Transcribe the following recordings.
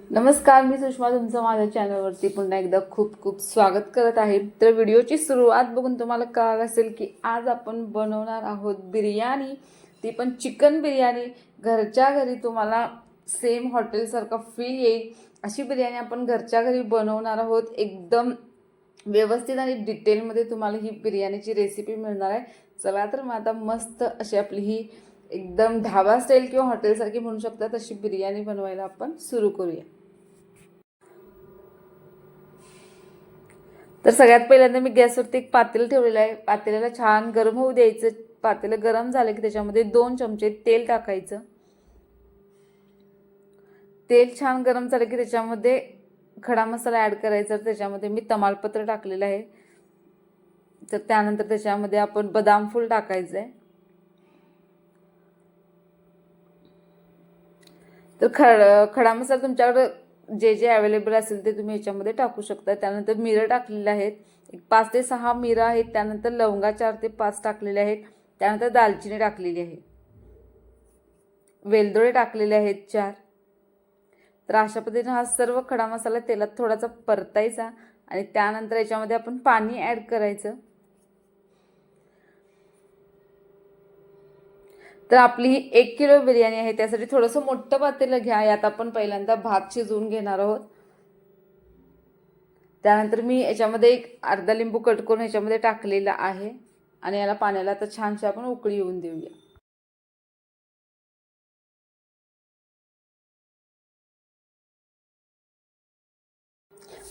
नमस्कार मी सुषमा तुमचं माझ्या चॅनलवरती पुन्हा एकदा खूप खूप स्वागत करत आहे. तर व्हिडिओची सुरुवात बघून तुम्हाला कळालं असेल की आज आपण बनवणार आहोत बिर्याणी. ती पण चिकन बिर्याणी. घरच्या घरी तुम्हाला सेम हॉटेलसारखा फील येईल. अशी बिर्याणी आपण घरच्या घरी बनवणार आहोत. एकदम व्यवस्थित आणि डिटेलमध्ये तुम्हाला ही बिर्याणीची रेसिपी मिळणार आहे. चला तर मग आता मस्त अशी आपली ही एकदम ढाबा स्टाईल किंवा हॉटेलसारखी म्हणू शकता तशी बिर्याणी बनवायला आपण सुरू करूया. तर सगळ्यात पहिल्यांदा मी गॅसवरती एक पातेलं ठेवलेलं आहे. पातेल्याला छान गरम होऊ द्यायचं. पातेलं गरम झालं की त्याच्यामध्ये दोन चमचे तेल टाकायचं. तेल छान गरम झालं की त्याच्यामध्ये खडा मसाला ॲड करायचा. तर त्याच्यामध्ये मी तमालपत्र टाकलेलं आहे. तर त्यानंतर त्याच्यामध्ये आपण बदाम फूल टाकायचं आहे तर खड खडा मसाला तुमच्याकडं जे जे अवेलेबल असेल ते तुम्ही याच्यामध्ये टाकू शकता. त्यानंतर मिरं टाकलेले आहेत. एक पाच ते सहा मिरं आहेत. त्यानंतर लवंगा चार ते पाच टाकलेले आहेत. त्यानंतर दालचिनी टाकलेली आहे. वेलदोडे टाकलेले आहेत चार. तर अशा पद्धतीने हा सर्व खडा मसाला तेलात थोडासा परतायचा आणि त्यानंतर याच्यामध्ये आपण पाणी ॲड करायचं. तर आपली ही एक किलो बिर्याणी आहे त्यासाठी थोडंसं मोठं पातेलं घ्या. यात आपण पहिल्यांदा भात शिजवून घेणार आहोत. त्यानंतर मी याच्यामध्ये एक अर्धा लिंबू कट करून याच्यामध्ये टाकलेला आहे. आणि याला पाण्याला आता छानशी आपण उकळी येऊन देऊया.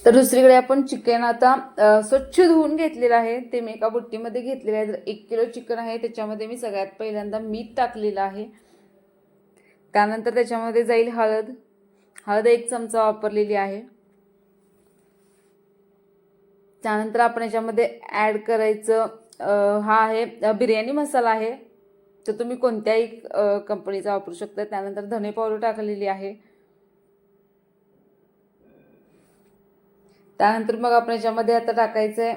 तर दुसरीकडे आपण चिकन आता स्वच्छ धुवून घेतलेलं आहे. ते मी एका बुट्टीमध्ये घेतलेलं आहे. तर एक किलो चिकन आहे. त्याच्यामध्ये मी सगळ्यात पहिल्यांदा मीठ टाकलेलं आहे. त्यानंतर त्याच्यामध्ये जाईल हळद. हळद एक चमचा वापरलेली आहे. त्यानंतर आपण याच्यामध्ये ॲड करायचं हा आहे बिर्याणी मसाला आहे. तर तुम्ही कोणत्याही कंपनीचा वापरू शकता. त्यानंतर धने पावडर टाकलेली आहे. त्यानंतर मग आपण याच्यामध्ये आता टाकायचं आहे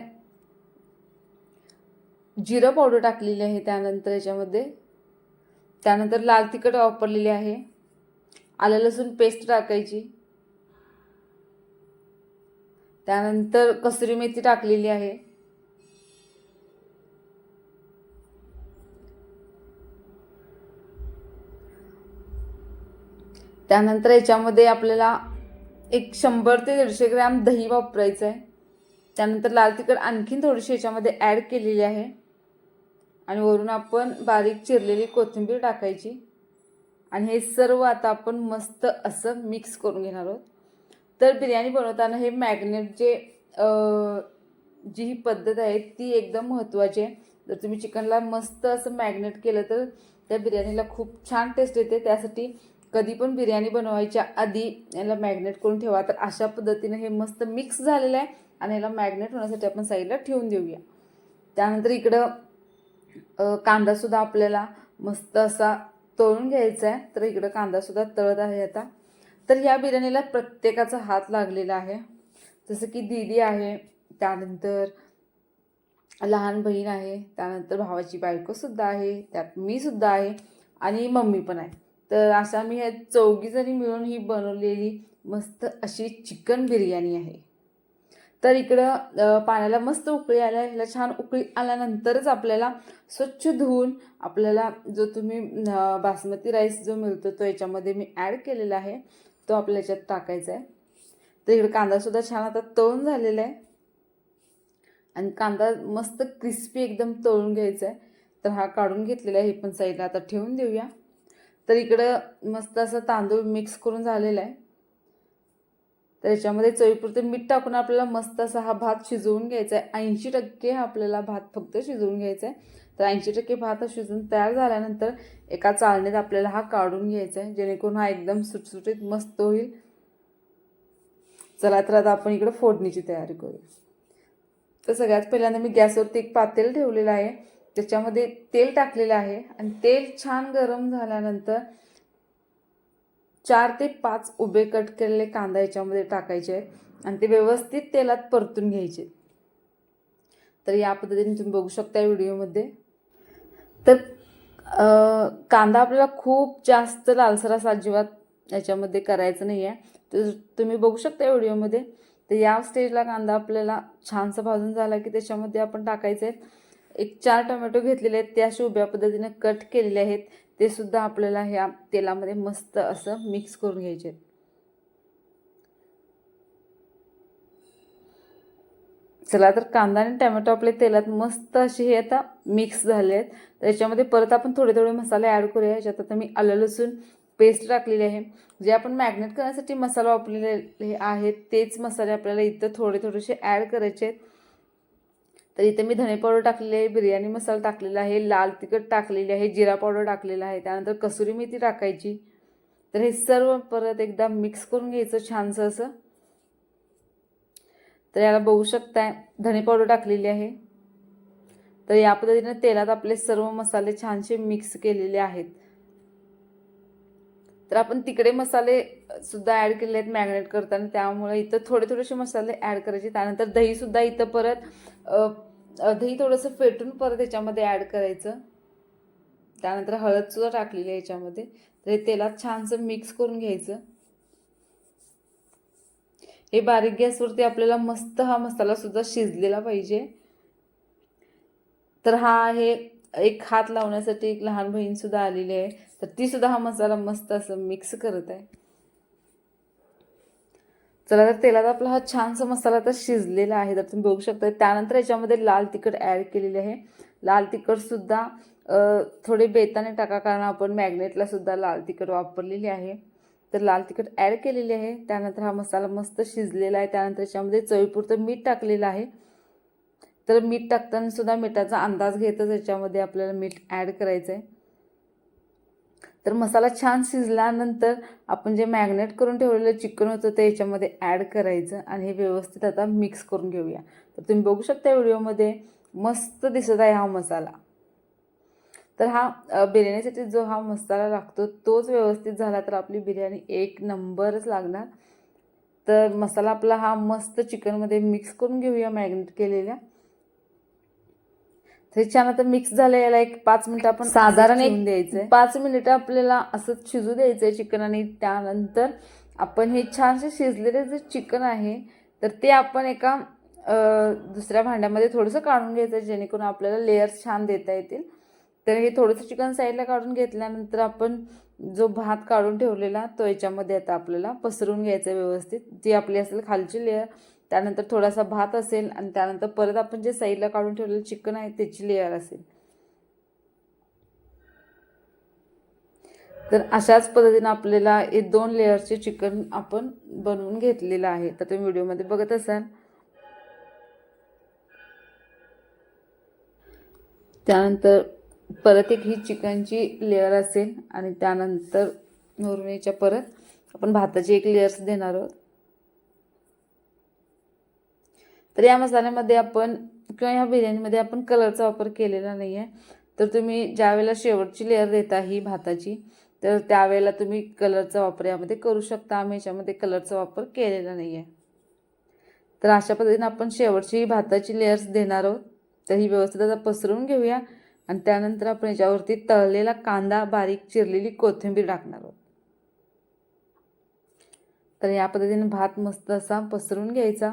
जिरं पावडर टाकलेली आहे त्यानंतर याच्यामध्ये. त्यानंतर लाल तिखट वापरलेली आहे. आलं लसूण पेस्ट टाकायची. त्यानंतर कसुरी मेथी टाकलेली आहे. त्यानंतर याच्यामध्ये आपल्याला एक शंभर ते दीडशे ग्रॅम दही वापरायचं आहे त्यानंतर लाल तिखट आणखीन थोडीशी याच्यामध्ये ॲड केलेली आहे. आणि वरून आपण बारीक चिरलेली कोथिंबीर टाकायची. आणि हे सर्व आता आपण मस्त असं मिक्स करून घेणार आहोत. तर बिर्याणी बनवताना हे मॅग्नेट जे जी ही पद्धत आहे ती एकदम महत्त्वाची आहे. जर तुम्ही चिकनला मस्त असं मॅग्नेट केलं तर त्या बिर्याणीला खूप छान टेस्ट येते. त्यासाठी कधी पण बिर्याणी बनवायच्या आधी याला मॅग्नेट करून ठेवा. तर अशा पद्धतीने हे मस्त मिक्स झालेलं आहे आणि याला मॅग्नेट होण्यासाठी आपण साईडला ठेवून देऊया. त्यानंतर इकडं कांदासुद्धा आपल्याला मस्त असा तळून घ्यायचा आहे. तर इकडं कांदासुद्धा तळत आहे आता. तर ह्या बिर्याणीला प्रत्येकाचा हात लागलेला आहे. जसं की दीदी आहे त्यानंतर लहान बहीण आहे त्यानंतर भावाची बायकोसुद्धा आहे त्यात मीसुद्धा आहे आणि मम्मी पण आहे. तर अशा मी ह्या चौघीजणी मिळून ही बनवलेली मस्त अशी चिकन बिर्याणी आहे. तर इकडं पाण्याला मस्त उकळी आल्या ह्याला छान उकळी आल्यानंतरच आपल्याला स्वच्छ धुवून आपल्याला जो तुम्ही बासमती राईस जो मिळतो तो याच्यामध्ये मी ॲड केलेला आहे तो आपल्या याच्यात टाकायचा आहे. तर इकडे कांदासुद्धा छान आता तळून झालेला आहे. आणि कांदा मस्त क्रिस्पी एकदम तळून घ्यायचा आहे. तर हा काढून घेतलेला आहे हे पण साईडला आता ठेवून देऊया. तर इकडं मस्त असं तांदूळ मिक्स करून झालेला आहे. तर याच्यामध्ये चवीपुरतं मीठ टाकून आपल्याला मस्त असा हा भात शिजवून घ्यायचा आहे. ऐंशी टक्के हा आपल्याला भात फक्त शिजवून घ्यायचा आहे. तर ऐंशी टक्के भात हा शिजून तयार झाल्यानंतर एका चाळणीत आपल्याला हा काढून घ्यायचा आहे. जेणेकरून हा एकदम सुटसुटीत मस्त होईल. चला तर आता आपण इकडं फोडणीची तयारी करूया. तर सगळ्यात पहिल्यांदा मी गॅसवरती एक पातेल ठेवलेलं आहे. त्याच्यामध्ये तेल टाकलेलं आहे आणि तेल छान गरम झाल्यानंतर चार ते पाच उभे कट केलेले कांदा याच्यामध्ये टाकायचे आहेत आणि ते व्यवस्थित तेलात परतून घ्यायचे तर या पद्धतीने तुम्ही बघू शकता व्हिडिओमध्ये. तर कांदा आपल्याला खूप जास्त लालसर असा अजिबात याच्यामध्ये करायचं नाही आहे तर तुम्ही बघू शकता व्हिडिओमध्ये. तर या स्टेजला कांदा आपल्याला छानसा भाजून झाला की त्याच्यामध्ये आपण टाकायचे आहेत. एक चार टोमॅटो घेतलेले आहेत ते असे उभ्या पद्धतीने कट केलेले आहेत. ते सुद्धा आपल्याला ह्या तेलामध्ये मस्त असं मिक्स करून घ्यायचे आहेत. चला तर कांदा आणि टॅमॅटो आपले तेलात मस्त असे हे आता मिक्स झाले आहेत. त्याच्यामध्ये परत आपण थोडे थोडे मसाले ॲड करूया. याच्यात आता मी आलं लसूण पेस्ट टाकलेली आहे. जे आपण मॅग्नेट करण्यासाठी मसाला वापरलेले आहेत तेच मसाले आपल्याला इथं थोडे थोडेसे ॲड करायचे आहेत. तर इथे मी धने पावडर टाकलेली आहे बिर्याणी मसाला टाकलेला आहे लाल तिखट टाकलेली आहे जिरा पावडर टाकलेला आहे त्यानंतर कसुरी मेथी टाकायची. तर हे सर्व परत एकदा मिक्स करून घ्यायचं छानसं असं. तर याला बघू शकताय धने पावडर टाकलेली आहे. तर या पद्धतीने तेलात आपले सर्व मसाले छानसे मिक्स केलेले आहेत. तर आपण तिकडे मसाले सुद्धा ॲड केले आहेत मॅग्नेट करताना त्यामुळे इथं थोडे थोडेसे मसाले ॲड करायचे त्यानंतर दहीसुद्धा इथं परत दही थोडंसं फेटून परत याच्यामध्ये ॲड करायचं. त्यानंतर हळदसुद्धा टाकलेली आहे याच्यामध्ये. तर हे तेलात छानसं मिक्स करून घ्यायचं. हे बारीक गॅसवरती आपल्याला मस्त हा मसालासुद्धा शिजलेला पाहिजे. तर हा आहे एक हात लावण्यासाठी एक लहान बहीणसुद्धा आलेली आहे. तर तीसुद्धा हा मसाला मस्त असं मिक्स करत आहे. चला तर तेलात आपला हा छानसा मसाला तर शिजलेला आहे तर तुम्ही बघू शकता. त्यानंतर याच्यामध्ये लाल तिखट ॲड केलेले आहे. लाल तिखटसुद्धा थोडे बेताने टाका कारण आपण मॅग्नेटला सुद्धा लाल तिखट वापरलेली आहे. तर लाल तिखट ॲड केलेली आहे. त्यानंतर हा मसाला मस्त शिजलेला आहे. त्यानंतर याच्यामध्ये चवीपुरतं मीठ टाकलेलं आहे. तर मीठ टाकताना सुद्धा मिठाचा अंदाज घेतच याच्यामध्ये आपल्याला मीठ ॲड करायचं आहे तर मसाला छान शिजल्यानंतर आपण जे मॅग्नेट करून ठेवलेलं चिकन होतं ते याच्यामध्ये ॲड करायचं आणि हे व्यवस्थित आता मिक्स करून घेऊया. तर तुम्ही बघू शकता व्हिडिओमध्ये मस्त दिसत आहे हा मसाला. तर हा बिर्याणीसाठी जो हा मसाला लागतो तोच व्यवस्थित झाला तर आपली बिर्याणी एक नंबरच लागणार. तर मसाला आपला हा मस्त चिकनमध्ये मिक्स करून घेऊया मॅग्नेट केलेल्या. तर छान आता मिक्स झालं याला एक पाच मिनिटं आपण साधारण एक द्यायचंय. पाच मिनिटं आपल्याला असं शिजू द्यायचंय चिकन आणि त्यानंतर आपण हे छानसे शिजलेले जे चिकन आहे तर ते आपण एका दुसऱ्या भांड्यामध्ये थोडंसं काढून घ्यायचं जेणेकरून आपल्याला लेयर्स छान देता येतील. तर हे थोडंसं चिकन साईडला काढून घेतल्यानंतर आपण जो भात काढून ठेवलेला तो याच्यामध्ये आता आपल्याला पसरून घ्यायचा व्यवस्थित. जी आपली असेल खालची लेअर त्यानंतर थोडासा भात असेल आणि त्यानंतर परत आपण जे साईडला काढून ठेवलेलं चिकन आहे त्याची लेअर असेल. तर अशाच पद्धतीनं आपल्याला हे दोन लेअरचे चिकन आपण बनवून घेतलेलं आहे. तर तुम्ही व्हिडिओमध्ये बघत असाल. त्यानंतर परत एक ही चिकनची लेअर असेल आणि त्यानंतर नोरमेच्या परत आपण भाताची एक लेअर्स देणार आहोत. तर या मसाल्यामध्ये आपण किंवा ह्या बिर्याणीमध्ये आपण कलरचा वापर केलेला नाही आहे तर तुम्ही ज्यावेळेला शेवटची लेअर देता ही भाताची तर त्यावेळेला तुम्ही कलरचा वापर यामध्ये करू शकता. आम्ही याच्यामध्ये कलरचा वापर केलेला नाही आहे तर अशा पद्धतीनं आपण शेवटची भाताची लेअर्स देणार आहोत. तर ही व्यवस्थित आता पसरून घेऊया आणि त्यानंतर आपण याच्यावरती तळलेला कांदा बारीक चिरलेली कोथिंबीर टाकणार आहोत. तर या पद्धतीने भात मस्त असा पसरून घ्यायचा.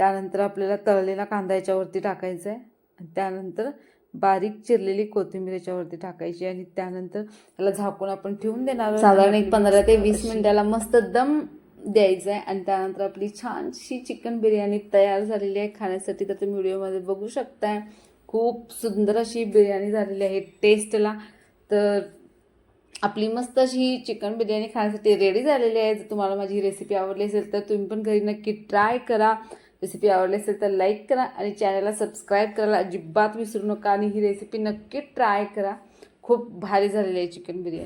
त्यानंतर आपल्याला तळलेला कांदा याच्यावरती टाकायचा आहे आणि त्यानंतर बारीक चिरलेली कोथिंबीर याच्यावरती टाकायची आणि त्यानंतर त्याला झाकून आपण ठेवून देणार साधारण एक पंधरा ते वीस मिनिटाला मस्त दम द्यायचा आहे आणि त्यानंतर आपली छानशी चिकन बिर्याणी तयार झालेली आहे खाण्यासाठी. तर तुम्ही व्हिडिओमध्ये बघू शकताय. खूप सुंदर अशी बिर्याणी झालेली आहे. टेस्टला तर आपली मस्त अशी चिकन बिर्याणी खाण्यासाठी रेडी झालेली आहे. जर तुम्हाला माझी रेसिपी आवडली असेल तर तुम्ही पण घरी नक्की ट्राय करा. रेसिपी आवडली असेल तर लाईक करा आणि चॅनलला सबस्क्राईब करायला अजिबात विसरू नका आणि ही रेसिपी नक्की ट्राय करा. खूप भारी झालेली आहे चिकन बिर्याणी.